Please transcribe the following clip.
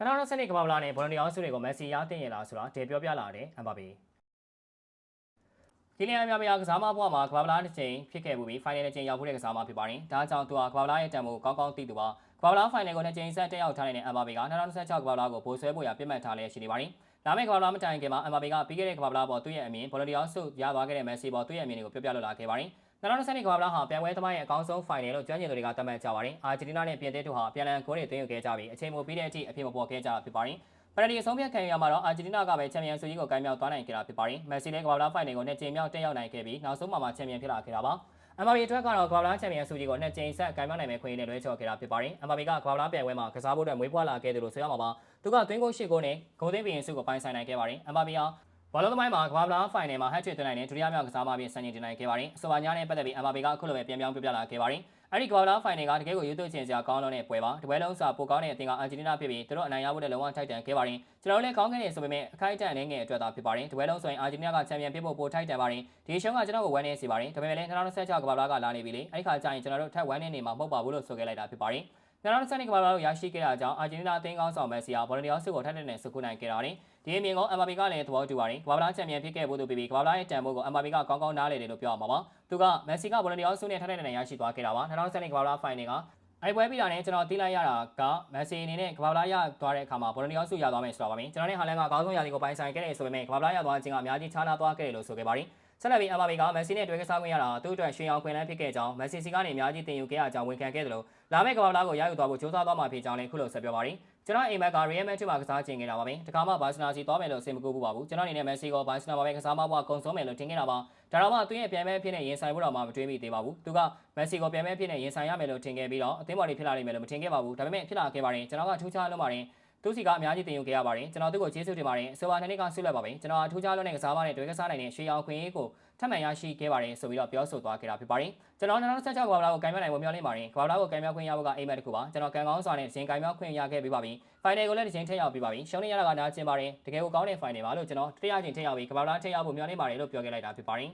2020ကမ္ဘာ့လာနဲ့ဘောလုံးတရားစုတွေကိုမက်ဆီရတင်ရလားဆိုတာတေပြောပြလာတယ်အမ်ဘာပေကီလီယန်အများများကစားမဘွားမှာကမ္ဘာ့လာတစ်ချိန်ဖြစ်ခဲ့မှုပြီးဖိုင်နယ်တစ်ချိန်ရောက်ဖို့တဲ့ကစားမဖြစ်ပါတယ်ဒါကြောင့်သူဟာကမ္ဘာ့လာရဲ့တန်ဖိုးကောင်းကောင်းသိသူပါကမ္ဘာ့လာဖိုင်နယ်ကိုနှစ်ချိန်ဆက်တက်ရောက်ထားတဲ့အမ်ဘာပေက2026ကမ္ဘာ့လာကိုပိုဆွဲဖို့ရပြစ်မှတ်ထားလျက်ရှိနေပါတယ်လာမယ့်ကမ္ဘာ့လာမတိုင်ခင်မှာအမ်ဘာပေကပြီးခဲ့တဲ့ကမ္ဘာ့လာပေါ်သူ့ရဲ့အမြင်ဘောလုံးတရားစုရသွားခဲ့တဲ့မက်ဆီပေါ်သူ့ရဲ့အမြင်တွေကိုပြောပြလိုလာခဲ့ပါတယ် 2020ကမ္ဘာ့လာဟာပြန်ပွဲသမားရဲ့အကောင်းဆုံးဖိုင်နယ်လို့ကျွမ်းကျင်သူတွေကသတ်မှတ်ကြပါတယ်အာဂျင်တီးနားနဲ့ပြင်သစ်တို့ဟာပြန်လည်ဂိုးတွေသွင်းယူခဲ့ကြပြီးအချိန်မိုပြီးတဲ့အထိအဖြစ်မပေါ်ခဲ့ကြတာဖြစ်ပါတယ်ပရဒီအဆုံးဖြတ်ခံရမှာတော့အာဂျင်တီးနားကပဲချန်ပီယံဆုကြီးကိုကိုင်းမြောက်သွားနိုင်ခဲ့တာဖြစ်ပါတယ်။မက်ဆီလည်းကမ္ဘာ့လာဖိုင်နယ်ကိုနှစ်ကြိမ်မြောက်တက်ရောက်နိုင်ခဲ့ပြီးနောက်ဆုံးမှာမှချန်ပီယံဖြစ်လာခဲ့တာပါ။အမ်ဘာဘီအတွက်ကတော့ကမ္ဘာ့လာချန်ပီယံဆုကြီးကိုနှစ်ကြိမ်ဆက်ကိုင်းမြောက်နိုင်မယ့်ခွင့်ရနဲ့လွှဲချော်ခဲ့တာဖြစ်ပါတယ်။အမ်ဘာဘီကကမ္ဘာ့လာပြိုင်ပွဲမှာကစားဖို့အတွက်မွေးဖွားလာခဲ့တယ်လို့ဆိုရမှာပါ။သူကသွင်းကိုရှစ်ကိုနဲ့ဂိုးသိမ်းဘီရင်ဆုကိုပိုင်ဆိုင်နိုင်ခဲ့ပါတယ်။အမ်ဘာဘီဟာ ဘောလုံးသမိုင်းမှာကမ္ဘာ့လာဖိုင်နယ်မှာဟတ်ထရစ်သွင်းနိုင်တဲ့ဒုတိယမြောက်ကစားမပြီးစံချိန်တင်နိုင်ခဲ့ပါတယ်။အဆိုပါညာနဲ့ပတ်သက်ပြီးအမ်ဘာဘီကအခုလိုပဲပြန်ပြောင်းပြပြလာခဲ့ပါတယ်။အဲ့ဒီကမ္ဘာ့လာဖိုင်နယ်ကတကယ်ကိုရွေးသွင်းချင်စရာကောင်းတဲ့ပွဲပါ။တပွဲလုံးစာပိုကောင်းတဲ့အသင်းကအာဂျင်တီးနားဖြစ်ပြီးသူတို့အနိုင်ရဖို့လည်းလုံးဝထိုက်တန်ခဲ့ပါတယ်။ကျွန်တော်တို့လည်းကောင်းခဲ့နေဆိုပေမဲ့အခိုက်အတန့်အနေငယ်အတွက်သာဖြစ်ပါတယ်။တပွဲလုံးဆိုရင်အာဂျင်တီးနားကချန်ပီယံဖြစ်ဖို့ပိုထိုက်တန်ပါတယ်။ဒီရှုံးကကျွန်တော်ကိုဝမ်းနေစေပါတယ်။ဒါပေမဲ့လည်း2026ကမ္ဘာ့လာကလာနေပြီလေ။အဲ့ဒီခါကျရင်ကျွန်တော်တို့ထပ်ဝမ်းနေနေမှာမဟုတ်ပါဘူးလို့ဆိုခဲ့လိုက်တာဖြစ်ပါတယ်။ 2020ကမ္ဘာ့လာကိုရရှိခဲ့တာကြောင့်အာဂျင်တီးနားအသင်းကောင်းဆောင်မက်ဆီဟာဘော်လနီယောဆုကိုထပ်ထပ်နဲ့စုခုနိုင်ခဲ့တာတယ်။ဒီအမြင်ကိုအမ်ဘာဘီကလည်းသဘောတူပါတယ်။ကမ္ဘာ့လာချန်ပီယံဖြစ်ခဲ့ဖို့သူပြီးကမ္ဘာ့လာရဲ့တန်ဖိုးကိုအမ်ဘာဘီကကောင်းကောင်းနားလည်တယ်လို့ပြောရမှာပါ။သူကမက်ဆီကဘော်လနီယောဆုနဲ့ထပ်ထပ်နဲ့ရရှိသွားခဲ့တာပါ။2020ကမ္ဘာ့လာဖိုင်နယ်ကအဲ့ပွဲပြီးတာနဲ့ကျွန်တော်သိလိုက်ရတာကမက်ဆီအနေနဲ့ကမ္ဘာလာရသွားတဲ့အခါမှာဘော်လနီယောဆုရသွားမယ်ဆိုတော့ပါမင်းကျွန်တော်နဲ့ဟာလန်ကအကောင်းဆုံးရာသီကိုပိုင်ဆိုင်ခဲ့တယ်ဆိုပေမဲ့ကမ္ဘာလာရသွားခြင်းကအများကြီးခြားနာသွားခဲ့တယ်လို့ဆိုခဲ့ပါတယ် ဆက်လက်ပြီးအမဘီကမက်ဆီနဲ့တွေ့ကစားခွင့်ရတာသူ့အတွက်ရွှေအောင်ခွင့်လန်းဖြစ်ခဲ့ကြောင်းမက်ဆီစီကနေအများကြီးတင်ယူခဲ့ရကြောင်းဝန်ခံခဲ့တယ်လို့လာမယ့်ကမ္ဘာလာကိုရယူသွားဖို့ကြိုးစားသွားမှာဖြစ်ကြောင်းလည်းခုလိုဆက်ပြောပါတယ်ကျွန်တော်အိမ်မက်က Real Madrid မှာကစားချင်နေတာပါပဲ။တခါမှဘာစီနာစီသွားမယ်လို့အဆင်မကူဘူးပါဘူး။ကျွန်တော်အနေနဲ့မက်ဆီကိုဘာစီနာမှာပဲကစားမဖို့အကုန်ဆုံးမယ်လို့ထင်ခဲ့တာပါ။ဒါတော့မှသူရဲ့ပြန်မဲ့ဖြစ်နေရင်ဆိုင်ဖို့တော့မှမတွေးမိသေးပါဘူး။သူကမက်ဆီကိုပြန်မဲ့ဖြစ်နေရင်ဆိုင်ရမယ်လို့ထင်ခဲ့ပြီးတော့အသင်းပေါ်တွေဖြစ်လာနိုင်မယ်လို့မထင်ခဲ့ပါဘူး။ဒါပေမဲ့ဖြစ်လာခဲ့ပါတယ်။ကျွန်တော်ကထူးခြားလုံးပါတယ်။ သူစီကအများကြီးတင်ယူခဲ့ရပါတယ်ကျွန်တော်သူ့ကိုကျေးဇူးတင်ပါတယ်အဆိုပါနှစ်နှစ်ကဆုလက်ပါပဲကျွန်တော်အထူးခြားလုံးနဲ့ကစားမနဲ့တွေ့ကစားနိုင်တဲ့ရွှေရောင်ခွင့်ရေးကိုထပ်မံရရှိခဲ့ပါတယ်ဆိုပြီးတော့ပြောဆိုသွားခဲ့တာဖြစ်ပါတယ်ကျွန်တော်2016ကဘာလာကိုကံမြောက်နိုင်ဖို့မျှော်လင့်ပါတယ်ကဘာလာကိုကံမြောက်ခွင့်ရဖို့ကအိမ်မက်တစ်ခုပါကျွန်တော်ကံကောင်းစွာနဲ့ဇင်ကံမြောက်ခွင့်ရခဲ့ပြီးပါပြီဖိုင်နယ်ကိုလည်းတစ်ချိန်ထည့်ရောက်ပြီးပါပြီရှုံးနေရတာကနားကျင်ပါတယ်တကယ်ကိုကောင်းတဲ့ဖိုင်နယ်ပါလို့ကျွန်တော်တရားချင်းထည့်ရောက်ပြီးကဘာလာထည့်ရောက်ဖို့မျှော်လင့်ပါတယ်လို့ပြောခဲ့လိုက်တာဖြစ်ပါတယ်